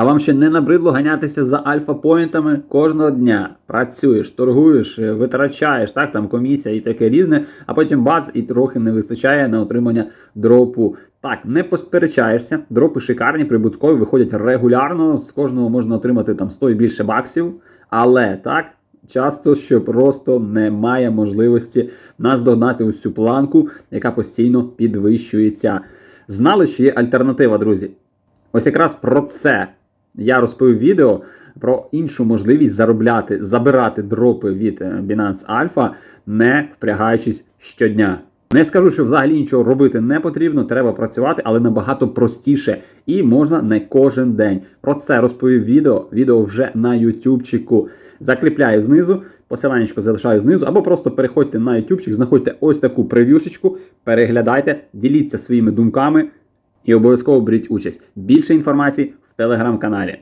А вам ще не набридло ганятися за альфа-поінтами кожного дня. Працюєш, торгуєш, е, витрачаєш, так, там комісія і таке різне, а потім бац, і трохи не вистачає на отримання дропу. Так, не посперечаєшся, дропи шикарні, прибуткові, виходять регулярно, з кожного можна отримати там 100 і більше баксів, але так. Часто що просто немає можливості наздогнати цю планку, яка постійно підвищується. Знали, що є альтернатива, друзі. Ось якраз про це я розповів відео про іншу можливість заробляти, забирати дропи від е, Binance Alpha, не впрягаючись щодня. Не скажу, що взагалі нічого робити не потрібно, треба працювати, але набагато простіше і можна не кожен день. Про це розповів відео. Відео вже на ютубчику. Закріпляю знизу, посиланнячко залишаю знизу, або просто переходьте на ютубчик, знаходьте ось таку прев'юшечку, переглядайте, діліться своїми думками і обов'язково беріть участь. Більше інформації телеграм-каналі.